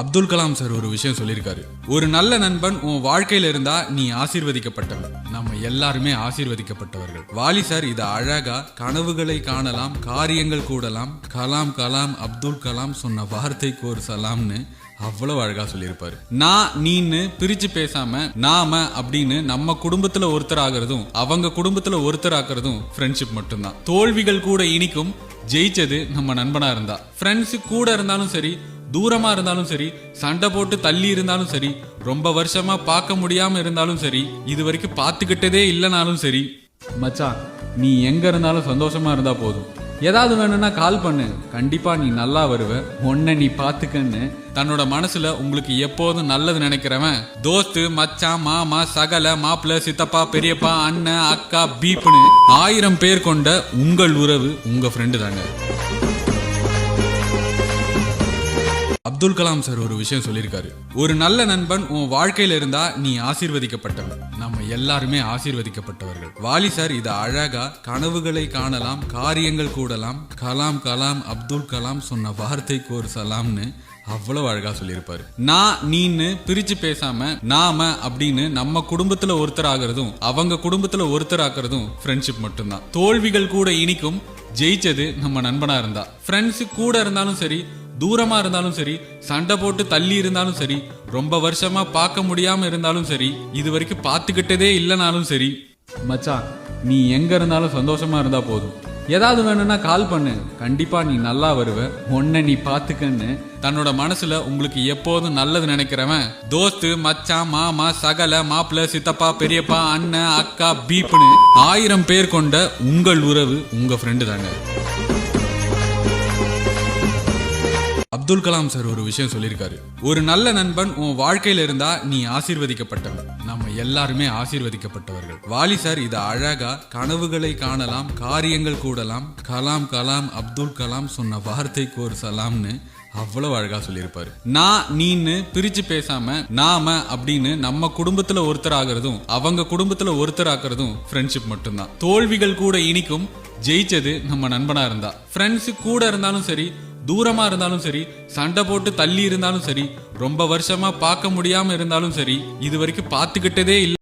Abdul Kalam sir ஒரு விஷயம் சொல்லியிருக்காரு. ஒரு நல்ல நண்பன் உன் வாழ்க்கையில இருந்தா நீ ஆசீர்வதிக்கப்பட்டவன். நம்ம எல்லாருமே ஆசீர்வதிக்கப்பட்டவர்கள். வாலி சார் இது அழகா கனவுகளை காணலாம் காரியங்கள் கூடலாம். கலாம் கலாம் அப்துல் கலாம் சொன்ன வார்த்தைக்கு ஒரு சலாம்னு அவ்வளவு அழகா சொல்லியிருப்பாரு. நான் நீன்னு பிரிச்சு பேசாம நாம அப்படின்னு நம்ம குடும்பத்துல ஒருத்தர் ஆகிறதும் அவங்க குடும்பத்துல ஒருத்தர் ஆக்குறதும் ஃப்ரெண்ட்ஷிப் மட்டும்தான். தோல்விகள் கூட இனிக்கும் ஜெயிச்சது நம்ம நண்பனா இருந்தா. ஃப்ரெண்ட்ஸ் கூட இருந்தாலும் சரி தூரமா இருந்தாலும் சரி சண்டை போட்டு தள்ளி இருந்தாலும் சரி ரொம்ப வருஷமா பார்க்க முடியாம இருந்தாலும் சரி இது வரைக்கும் பார்த்துக்கிட்டதே இல்லைனாலும் சரி மச்சான் நீ எங்க இருந்தாலும் சந்தோஷமா இருந்தா போதும். ஏதாவது வேணும்னா கால் பண்ணு. கண்டிப்பா நீ நல்லா வருவ. உன்னை நீ பாத்துக்கன்னு தன்னோட மனசுல உங்களுக்கு எப்போதும் நல்லது நினைக்கிறவன் தோஸ்து மச்சான் மாமா சகல மாப்பிள்ள சித்தப்பா பெரியப்பா அண்ணன் அக்கா பீப்புன்னு ஆயிரம் பேர் கொண்ட உங்கள் உறவு உங்க ஃப்ரெண்டு தாங்க. அப்துல் கலாம் சார் ஒரு விஷயம் சொல்லியிருக்காரு. ஒரு நல்ல நண்பன் உன் வாழ்க்கையில இருந்தா நீ ஆசீர்வதிக்கப்பட்டவன். நம்ம எல்லாருமே ஆசீர்வதிக்கப்பட்டவர்கள். வாலி சார் இது அழகா கனவுகளை காணலாம் காரியங்கள் கூடலாம். கலாம் கலாம் அப்துல் கலாம் சொன்ன வார்த்தைக்கு ஒரு சலாம்னு அவ்வளவு அழகா சொல்லியிருப்பாரு. நான் நீன்னு பிரிச்சு பேசாம நாம அப்படின்னு நம்ம குடும்பத்துல ஒருத்தர் ஆகிறதும் அவங்க குடும்பத்துல ஒருத்தர் ஆக்குறதும் ஃப்ரெண்ட்ஷிப் மட்டும்தான். தோல்விகள் கூட இனிக்கும் ஜெயிச்சது நம்ம நண்பனா இருந்தா. ஃப்ரெண்ட்ஸ் கூட இருந்தாலும் சரி தூரமாக இருந்தாலும் சரி சண்டை போட்டு தள்ளி இருந்தாலும் சரி ரொம்ப வருஷமாக பார்க்க முடியாமல் இருந்தாலும் சரி இது வரைக்கும் பார்த்துக்கிட்டதே இல்லைனாலும் சரி மச்சான் நீ எங்கே இருந்தாலும் சந்தோஷமாக இருந்தால் போதும். ஏதாவது வேணும்னா கால் பண்ணு. கண்டிப்பாக நீ நல்லா வருவ. உன்னை நீ பார்த்துக்கன்னு தன்னோட மனசில் உங்களுக்கு எப்போதும் நல்லது நினைக்கிறவன் தோஸ்து மச்சான் மாமா சகல மாப்பிள்ள சித்தப்பா பெரியப்பா அண்ணன் அக்கா பீப்புன்னு ஆயிரம் பேர் கொண்ட உங்கள் உறவு உங்கள் ஃப்ரெண்டு தாங்க. அப்துல் கலாம் சார் ஒரு விஷயம் சொல்லியிருக்காரு. ஒரு நல்ல நண்பன் உன் வாழ்க்கையில இருந்தா நீ ஆசீர்வதிக்கப்பட்டவன். நம்ம எல்லாருமே ஆசீர்வதிக்கப்பட்டவர்கள். வாலி சார் இது அழகா கனவுகளை காணலாம் காரியங்கள் கூடலாம். கலாம் கலாம் அப்துல் கலாம் சொன்ன வார்த்தைக்கு ஒரு சலாம்னு அவ்வளவு அழகா சொல்லியிருப்பாரு. நான் நீன்னு பிரிச்சு பேசாம நாம அப்படின்னு நம்ம குடும்பத்துல ஒருத்தர் ஆகிறதும் அவங்க குடும்பத்துல ஒருத்தர் ஆக்குறதும் ஃப்ரெண்ட்ஷிப் மட்டும்தான். தோல்விகள் கூட இனிக்கும் ஜெயிச்சது நம்ம நண்பனா இருந்தா. ஃப்ரெண்ட்ஸ் கூட இருந்தாலும் சரி தூரமா இருந்தாலும் சரி சண்டை போட்டு தள்ளி இருந்தாலும் சரி ரொம்ப வருஷமா பார்க்க முடியாம இருந்தாலும் சரி இது வரைக்கும் பார்த்துக்கிட்டதே இல்லை.